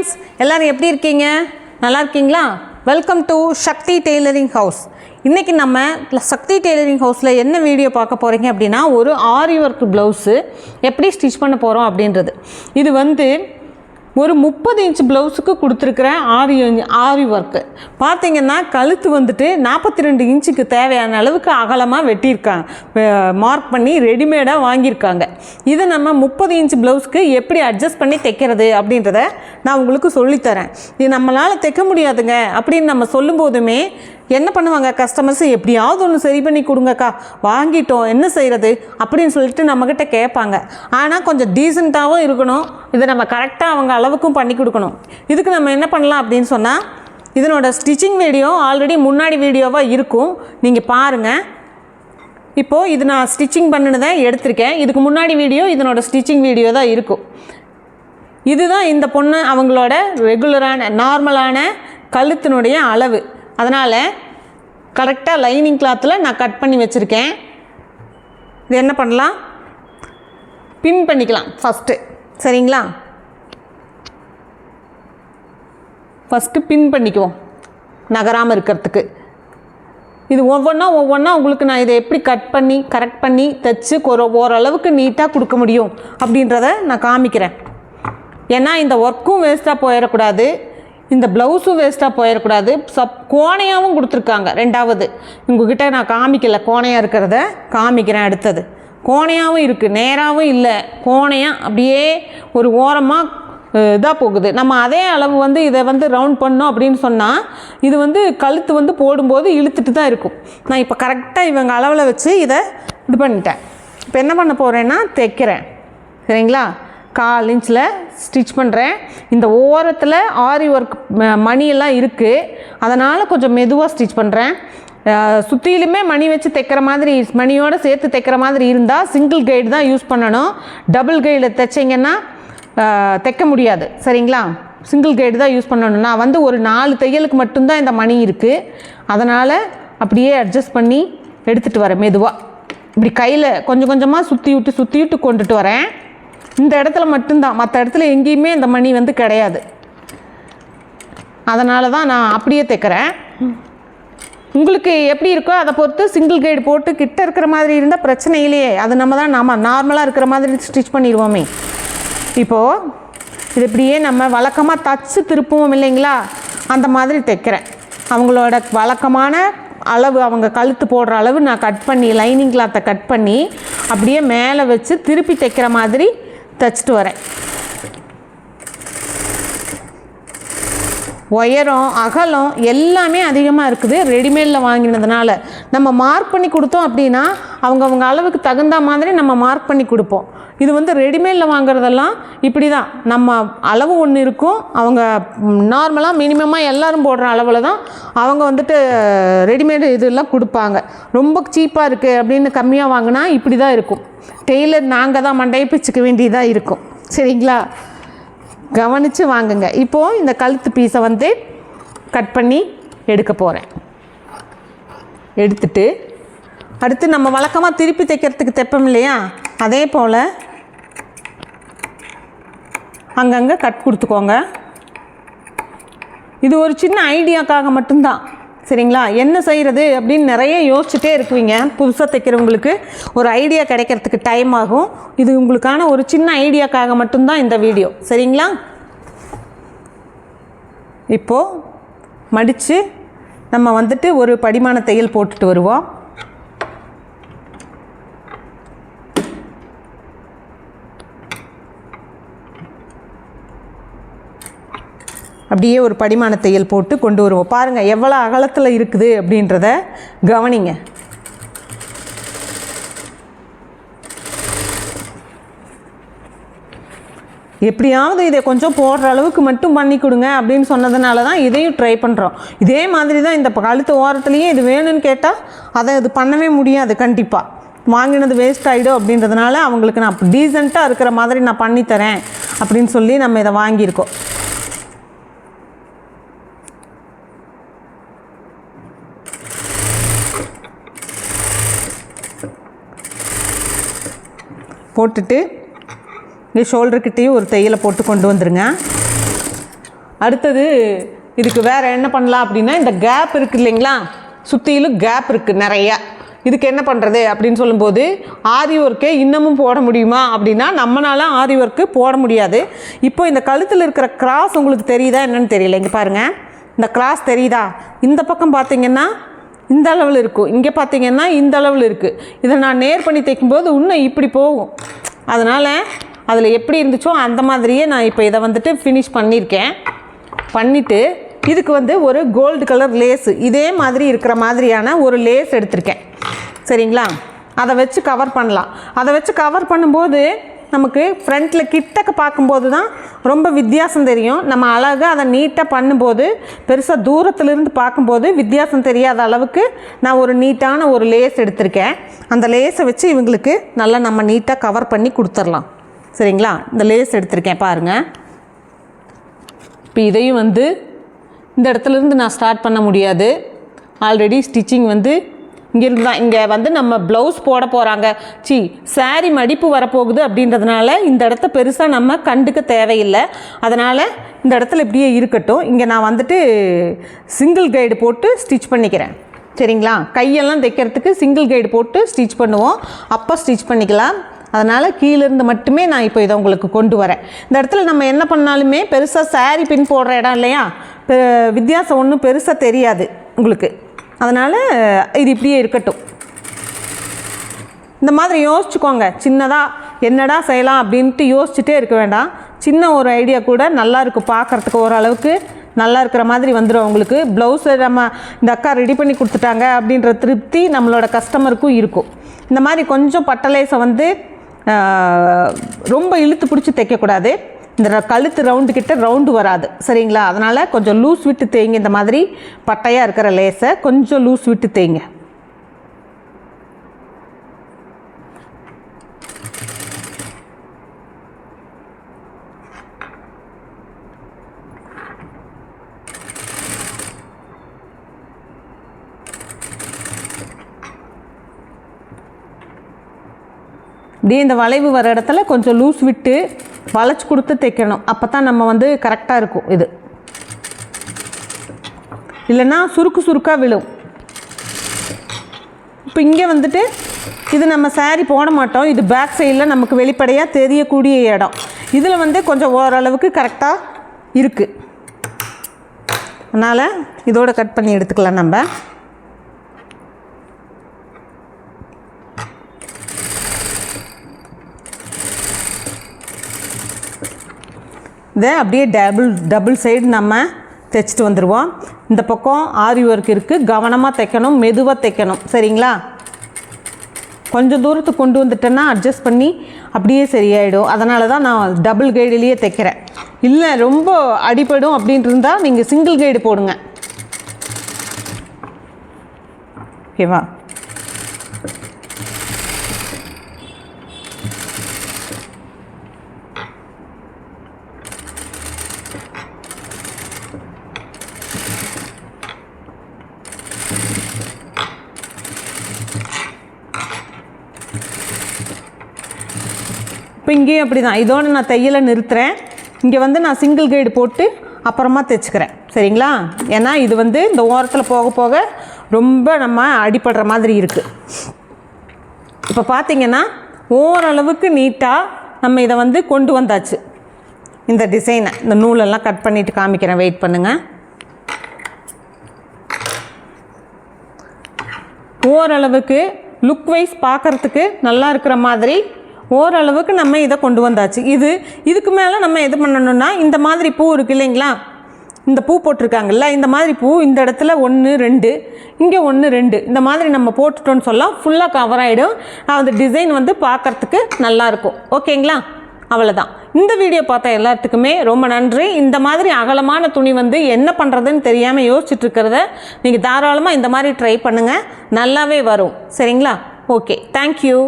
Friends எல்லாரும் எப்படி இருக்கீங்க? நல்லா இருக்கீங்களா? Welcome to Sakthi tailoring house இன்றைக்கி நம்ம சக்தி டெய்லரிங் ஹவுஸில் என்ன வீடியோ பார்க்க போகிறீங்க அப்படின்னா ஒரு ஆரி ஒர்க் ப்ளவுஸு எப்படி ஸ்டிச் பண்ண போகிறோம் அப்படின்றது. இது வந்து ஒரு முப்பது இன்ச் ப்ளவுஸுக்கு கொடுத்துருக்குற ஆரி ஆரி ஒர்க்கு பார்த்தீங்கன்னா கழுத்து வந்துட்டு நாற்பத்தி ரெண்டு இன்ச்சுக்கு தேவையான அளவுக்கு அகலமாக வெட்டியிருக்காங்க மார்க் பண்ணி ரெடிமேடாக வாங்கியிருக்காங்க. இதை நம்ம முப்பது இன்ச் ப்ளவுஸ்க்கு எப்படி அட்ஜஸ்ட் பண்ணி தைக்கிறது அப்படின்றத நான் உங்களுக்கு சொல்லித்தரேன். இது நம்மளால் தைக்க முடியாதுங்க அப்படின்னு நம்ம சொல்லும்போதுமே என்ன பண்ணுவாங்க? கஸ்டமர்ஸ் எப்படியாவது ஒன்று சரி பண்ணி கொடுங்கக்கா. வாங்கிட்டோம். என்ன செய்கிறது அப்படின்னு சொல்லிட்டு நம்மக்கிட்ட கேட்பாங்க. ஆனால் கொஞ்சம் டீசெண்டாகவும் இருக்கணும். இதை நம்ம கரெக்டாக அவங்க அளவுக்கும் பண்ணி கொடுக்கணும். இதுக்கு நம்ம என்ன பண்ணலாம் அப்படின்னு சொன்னால் இதனோட ஸ்டிச்சிங் வீடியோ ஆல்ரெடி முன்னாடி வீடியோவாக இருக்கும். நீங்கள் பாருங்கள் இப்போது இது நான் ஸ்டிச்சிங் பண்ணினதை எடுத்திருக்கேன். இதுக்கு முன்னாடி வீடியோ இதனோட ஸ்டிச்சிங் வீடியோ தான் இருக்கும். இதுதான் இந்த பொண்ணு அவங்களோட ரெகுலரான நார்மலான கழுத்தினுடைய அளவு. அதனால் கரெக்டாக லைனிங் கிளாத்தில் நான் கட் பண்ணி வச்சுருக்கேன். இது என்ன பண்ணலாம்? பின் பண்ணிக்கலாம் ஃபஸ்ட்டு சரிங்களா? ஃபஸ்ட்டு பின் பண்ணிக்குவோம். நகராமல் இருக்கிறதுக்கு. இது ஒவ்வொன்றா ஒவ்வொன்றா உங்களுக்கு நான் இதை எப்படி கட் பண்ணி கரெக்ட் பண்ணி தைச்சு ஒரு ஓரளவுக்கு நீட்டாக கொடுக்க முடியும் அப்படின்றத நான் காமிக்கிறேன். ஏன்னா இந்த ஒர்க்கும் வேஸ்ட்டாக போயிடக்கூடாது. இந்த ப்ளவுஸும் வேஸ்ட்டாக போயிடக்கூடாது சப் கோணையாகவும் கொடுத்துருக்காங்க. ரெண்டாவது உங்ககிட்ட நான் காமிக்கல. கோணையாக இருக்கிறத காமிக்கிறேன் அடுத்தது. கோணையாகவும் இருக்குது நேராகவும் இல்லை. கோணையாக அப்படியே ஒரு ஓரமாக இதாக போகுது. நம்ம அதே அளவு வந்து இதை வந்து ரவுண்ட் பண்ணோம் அப்படின்னு சொன்னால் இது வந்து கழுத்து வந்து போடும்போது இழுத்துட்டு தான் இருக்கும். நான் இப்போ கரெக்டாக இவங்க அளவில் வச்சு இதை இது பண்ணிட்டேன். இப்போ என்ன பண்ண போகிறேன்னா தைக்கிறேன். சரிங்களா? கால் இன்ச்சில் ஸ்டிச் பண்ணுறேன் இந்த ஓரத்தில் ஆரி ஒர்க் மணியெல்லாம் இருக்குது அதனால் கொஞ்சம் மெதுவாக ஸ்டிச் பண்ணுறேன் சுற்றிலுமே மணி வச்சு தைக்கிற மாதிரி மணியோடு சேர்த்து தைக்கிற மாதிரி இருந்தால் சிங்கிள் கைடு தான் யூஸ் பண்ணணும். டபுள் கைடு தைச்சிங்கன்னா தைக்க முடியாது. சரிங்களா? சிங்கிள் கைடு தான் யூஸ் பண்ணணும். நான் வந்து ஒரு நாலு தையலுக்கு மட்டும்தான் இந்த மணி இருக்குது அதனால் அப்படியே அட்ஜஸ்ட் பண்ணி எடுத்துகிட்டு வரேன் மெதுவாக இப்படி கையில் கொஞ்சம் கொஞ்சமாக சுற்றி விட்டு சுற்றி விட்டு கொண்டுட்டு வரேன். இந்த இடத்துல மட்டும்தான். மற்ற இடத்துல எங்கேயுமே இந்த மணி வந்து கிடையாது. அதனால தான் நான் அப்படியே தைக்கிறேன். உங்களுக்கு எப்படி இருக்கோ அதை பொறுத்து சிங்கிள் கைடு போட்டு கிட்ட இருக்கிற மாதிரி இருந்தால் பிரச்சனை இல்லையே. அது நம்ம தான் நாம நார்மலாக இருக்கிற மாதிரி ஸ்டிச் பண்ணிடுவோமே. இப்போது இது இப்படியே நம்ம வழக்கமாக தச்சு திருப்புவோம் இல்லைங்களா? அந்த மாதிரி தைக்கிறேன். அவங்களோட வழக்கமான அளவு அவங்க கழுத்து போடுற அளவு நான் கட் பண்ணி லைனிங் கிளாத்தை கட் பண்ணி அப்படியே மேலே வச்சு திருப்பி தைக்கிற மாதிரி தைச்சிட்டு வரேன். உயரம் அகலம் எல்லாமே அதிகமாக இருக்குது. ரெடிமேடில் வாங்கினதுனால நம்ம மார்க் பண்ணி கொடுத்தோம் அப்படின்னா அவங்கவுங்க அளவுக்கு தகுந்த மாதிரி நம்ம மார்க் பண்ணி கொடுப்போம். இது வந்து ரெடிமேடில் வாங்குறதெல்லாம் இப்படி தான் நம்ம அளவு ஒன்று இருக்கும். அவங்க நார்மலாக மினிமமாக எல்லோரும் போடுற அளவில் தான் அவங்க வந்துட்டு ரெடிமேடு இதெல்லாம் கொடுப்பாங்க. ரொம்ப சீப்பாக இருக்குது அப்படின்னு கம்மியாக வாங்கினா இப்படி தான் இருக்கும். டெய்லர் நாங்கள் தான் மண்டையை பிச்சுக்க வேண்டியதாக இருக்கும். சரிங்களா? கவனித்து வாங்குங்க. இப்போது இந்த கழுத்து பீஸை வந்து கட் பண்ணி எடுக்க போகிறேன் எடுத்துட்டு அடுத்து நம்ம வழக்கமாக திருப்பி தைக்கிறதுக்கு தைப்போம் இல்லையா? அதே போல் அங்கங்கே கட் கொடுத்துக்கோங்க. இது ஒரு சின்ன ஐடியாக்காக மட்டும்தான். சரிங்களா? என்ன செய்கிறது அப்படின்னு நிறைய யோசிச்சுட்டே இருக்குவீங்க. புதுசாக தைக்கிறவங்களுக்கு ஒரு ஐடியா கிடைக்கிறதுக்கு டைம் ஆகும். இது உங்களுக்கான ஒரு சின்ன ஐடியாக்காக மட்டும்தான் இந்த வீடியோ. சரிங்களா? இப்போது மடித்து நம்ம வந்துட்டு ஒரு படிமான தையல் போட்டுட்டு வருவோம். அப்படியே ஒரு படிமான தையல் போட்டு கொண்டு வருவோம். பாருங்கள் எவ்வளோ அகலத்தில் இருக்குது அப்படின்றத கவனிங்க. எப்படியாவது இதை கொஞ்சம் போடுற அளவுக்கு மட்டும் பண்ணி கொடுங்க அப்படின்னு சொன்னதுனால தான் இதையும் ட்ரை பண்ணுறோம் இதே மாதிரி தான் இந்த கழுத்து ஓரத்துலேயும் இது வேணும்னு கேட்டால் அதை இது பண்ணவே முடியாது கண்டிப்பாக வாங்கினது வேஸ்ட் ஆகிடும் அப்படின்றதுனால அவங்களுக்கு நான் டீசெண்டாக இருக்கிற மாதிரி நான் பண்ணித்தரேன் அப்படின்னு சொல்லி நம்ம இதை வாங்கியிருக்கோம். போட்டுட்டு இங்கே ஷோல்டர்கிட்டேயும் ஒரு தையலை போட்டு கொண்டு வந்துடுங்க அடுத்தது இதுக்கு வேறு என்ன பண்ணலாம் அப்படின்னா இந்த கேப் இருக்குது இல்லைங்களா? சுற்றிலும் கேப் இருக்குது நிறையா. இதுக்கு என்ன பண்ணுறது அப்படின்னு சொல்லும்போது ஆரி ஒர்க்கே இன்னமும் போட முடியுமா அப்படின்னா நம்மளால ஆரி ஒர்க்கு போட முடியாது. இப்போ இந்த கழுத்தில் இருக்கிற கிராஸ் உங்களுக்கு தெரியுதா என்னன்னு தெரியல. இங்கே பாருங்கள் இந்த கிராஸ் தெரியுதா? இந்த பக்கம் பார்த்தீங்கன்னா இந்த அளவில் இருக்கும் இங்கே பார்த்தீங்கன்னா இந்த அளவில் இருக்குது இதை நான் நேர் பண்ணி தைக்கும்போது இன்னும் இப்படி போகும். அதனால் அதில் எப்படி இருந்துச்சோ அந்த மாதிரியே நான் இப்போ இதை வந்துட்டு ஃபினிஷ் பண்ணியிருக்கேன் பண்ணிவிட்டு இதுக்கு வந்து ஒரு கோல்டு கலர் லேஸு இதே மாதிரி இருக்கிற மாதிரியான ஒரு லேஸ் எடுத்திருக்கேன். சரிங்களா? அதை வச்சு கவர் பண்ணலாம். அதை வச்சு கவர் பண்ணும்போது நமக்கு ஃப்ரண்ட்டில் கிட்டக்க பார்க்கும்போது தான் ரொம்ப வித்தியாசம் தெரியும். நம்ம அழகாக அதை நீட்டாக பண்ணும்போது பெருசாக தூரத்துலேருந்து பார்க்கும்போது வித்தியாசம் தெரியாத அளவுக்கு நான் ஒரு நீட்டான ஒரு லேஸ் எடுத்திருக்கேன். அந்த லேஸை வச்சு இவங்களுக்கு நல்லா நம்ம நீட்டாக கவர் பண்ணி கொடுத்துர்லாம் சரிங்களா? இந்த லேஸ் எடுத்திருக்கேன் பாருங்கள் இப்போ இதையும் வந்து இந்த இடத்துல இருந்து நான் ஸ்டார்ட் பண்ண முடியாது. ஆல்ரெடி ஸ்டிச்சிங் வந்து இங்கேருந்து தான் இங்கே வந்து நம்ம ப்ளவுஸ் போட போகிறாங்க சி சாரி மடிப்பு வரப்போகுது அப்படின்றதுனால இந்த இடத்த பெருசாக நம்ம கண்டுக்க தேவையில்லை. அதனால் இந்த இடத்துல இப்படியே இருக்கட்டும். இங்கே நான் வந்துட்டு சிங்கிள் கைடு போட்டு ஸ்டிச் பண்ணிக்கிறேன். சரிங்களா? கையெல்லாம் தைக்கிறதுக்கு சிங்கிள் கைடு போட்டு ஸ்டிச் பண்ணுவோம். அப்போ ஸ்டிச் பண்ணிக்கலாம். அதனால் கீழேருந்து மட்டுமே நான் இப்போ இதை உங்களுக்கு கொண்டு வரேன். இந்த இடத்துல நம்ம என்ன பண்ணாலுமே பெருசாக சாரி பின் போடுற இடம் இல்லையா? வித்தியாசம் ஒன்றும் பெருசாக தெரியாது உங்களுக்கு. அதனால் இது இப்படியே இருக்கட்டும். இந்த மாதிரி யோசிச்சுக்கோங்க. சின்னதாக என்னடா செய்யலாம் அப்படின்ட்டு யோசிச்சுட்டே இருக்க வேண்டாம். சின்ன ஒரு ஐடியா கூட நல்லா இருக்கும் பார்க்குறதுக்கு ஓரளவுக்கு. நல்லா இருக்கிற மாதிரி வந்துடும் உங்களுக்கு. ப்ளவுஸை நம்ம இந்த அக்கா ரெடி பண்ணி கொடுத்துட்டாங்க அப்படின்ற திருப்தி நம்மளோட கஸ்டமருக்கும் இருக்கும். இந்த மாதிரி கொஞ்சம் பட்டலேஸை வந்து ரொம்ப இழுத்து பிடிச்சி தைக்கக்கூடாது. இந்த கழுத்து ரவுண்டு கிட்ட ரவுண்டு வராது. சரிங்களா? அதனால் கொஞ்சம் லூஸ் விட்டு தேய்ங்க. இந்த மாதிரி பட்டையாக இருக்கிற லேஸை கொஞ்சம் லூஸ் விட்டு தேய்ங்க. இப்படியே இந்த வளைவு வர இடத்துல கொஞ்சம் லூஸ் விட்டு வளைச்சி கொடுத்து தைக்கணும் அப்போ தான் நம்ம வந்து கரெக்டாக இருக்கும் இது. இல்லைன்னா சுருக்கு சுருக்காக விழும். இப்போ இங்கே வந்துட்டு இது நம்ம saree போட மாட்டோம். இது பேக் சைடில் நமக்கு வெளிப்படையாக தெரியக்கூடிய இடம். இதில் வந்து கொஞ்சம் ஓரளவுக்கு கரெக்டாக இருக்குது அதனால் இதோட கட் பண்ணி எடுத்துக்கலாம் நம்ம. இதை அப்படியே டபுள் டபுள் சைடு நம்ம தைச்சிட்டு வந்துடுவோம் இந்த பக்கம் ஆரி ஒர்க் இருக்குது கவனமாக தைக்கணும் மெதுவாக தைக்கணும். சரிங்களா? கொஞ்சம் தூரத்துக்கு கொண்டு வந்துட்டேன்னா அட்ஜஸ்ட் பண்ணி அப்படியே சரியாயிடும். அதனால தான் நான் டபுள் கைடுலேயே தைக்கிறேன். இல்லை ரொம்ப அடிபடும் அப்படின்ட்டு இருந்தால் நீங்கள் சிங்கிள் கைடு போடுங்க ஓகேவா இப்போ இங்கேயும் அப்படி தான் இதோட நான் தையலை நிறுத்துகிறேன் இங்கே வந்து நான் சிங்கிள் கைடு போட்டு அப்புறமா தைச்சிக்கிறேன். சரிங்களா? ஏன்னா இது வந்து இந்த ஓரத்தில் போக போக ரொம்ப நம்ம அடிபடுற மாதிரி இருக்குது இப்போ பார்த்தீங்கன்னா ஓரளவுக்கு நீட்டாக நம்ம இதை வந்து கொண்டு வந்தாச்சு. இந்த டிசைனை இந்த நூலெல்லாம் கட் பண்ணிவிட்டு காமிக்கிறேன். வெயிட் பண்ணுங்கள் ஓரளவுக்கு லுக் வைஸ் பார்க்குறதுக்கு நல்லா இருக்கிற மாதிரி ஓரளவுக்கு நம்ம இதை கொண்டு வந்தாச்சு. இது இதுக்கு மேலே நம்ம எது பண்ணணும்னா இந்த மாதிரி பூ இருக்கு இல்லைங்களா? இந்த பூ போட்டிருக்காங்கல்ல இந்த மாதிரி பூ இந்த இடத்துல ஒன்று ரெண்டு இங்கே ஒன்று ரெண்டு இந்த மாதிரி நம்ம போட்டுட்டோன்னு சொல்லலாம் ஃபுல்லாக கவர் ஆகிடும் அந்த டிசைன் வந்து பார்க்குறதுக்கு நல்லாயிருக்கும் ஓகேங்களா? அவ்வளோதான் இந்த வீடியோ பார்த்த எல்லாத்துக்குமே ரொம்ப நன்றி. இந்த மாதிரி அகலமான துணி வந்து என்ன பண்ணுறதுன்னு தெரியாமல் யோசிச்சுட்டு இருக்கிறத நீங்கள் தாராளமாக இந்த மாதிரி ட்ரை பண்ணுங்கள் நல்லாவே வரும். சரிங்களா? ஓகே. தேங்க்யூ